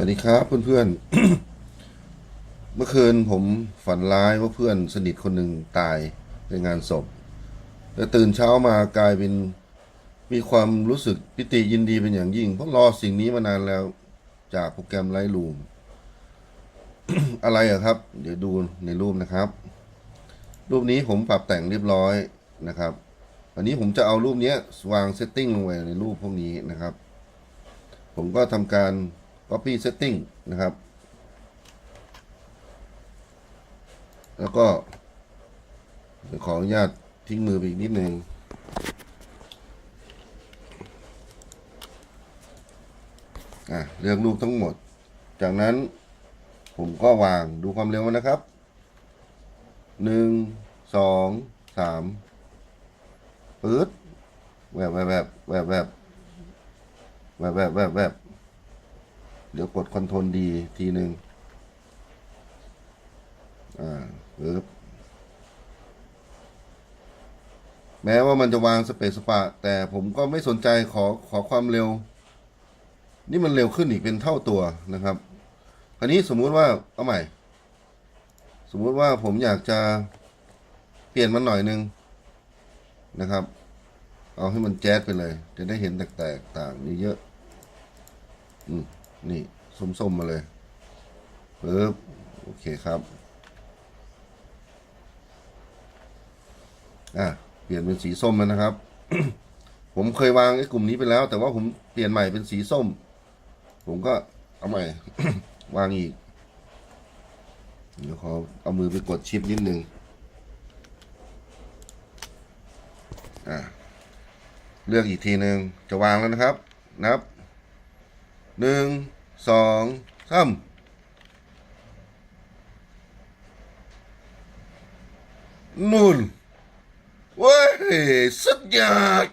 วัสดีครับเพื่อนๆ เมื่อคืนผมฝันร้ายว่าเพื่อนสนิทคนหนึ่งตายในงานศพ แล้วตื่นเช้ามากลายเป็นมีความรู้สึกปิติยินดีเป็นอย่างยิ่ง เพราะรอสิ่งนี้มานานแล้วจากโปรแกรมไลท์รูม อะไรอะครับ เดี๋ยวดูในรูปนะครับ รูปนี้ผมปรับแต่งเรียบร้อยนะครับ อันนี้ผมจะเอารูปเนี้ยวางเซตติ้งลงไปในรูปพวกนี้นะครับ ผมก็ทำการ copy setting นะครับ แล้วก็ขออนุญาตทิ้งมือไปอีกนิดนึงอะเลือกรูปทั้งหมด จากนั้นผมก็วางดูความเร็วนะครับหนึ่งสองสามปื๊ดแวบแวบแวบแวบแวบแวบแวบแวบแวบ เดี๋ยวกดคอนโทรลดีทีหนึ่งอ่าปึ๊บแม้ว่ามันจะวางสเปซสปะ แต่ผมก็ไม่สนใจขอขอความเร็ว นี่มันเร็วขึ้นอีกเป็นเท่าตัวนะครับ คราวนี้สมมุติว่าเอาใหม่ สมมุติว่าผมอยากจะเปลี่ยนมันหน่อยนึงนะครับ เอาให้มันแจ๊ดไปเลย จะได้เห็นแตกต่างเยอะๆอืม นี่ส้มๆมาเลยปึ๊บโอเคครับอะเปลี่ยนเป็นสีส้มแล้วนะครับ ผมเคยวางไอ้กลุ่มนี้ไปแล้ว แต่ว่าผมเปลี่ยนใหม่เป็นสีส้ม ผมก็เอาใหม่ วางอีกเดี๋ยวขอเอามือไปกดชิปนิดนึงอะเลือกอีกทีหนึ่งจะวางแล้วนะครับ นับ หนึ่งสองสามนู่นเว้ยสุดยอด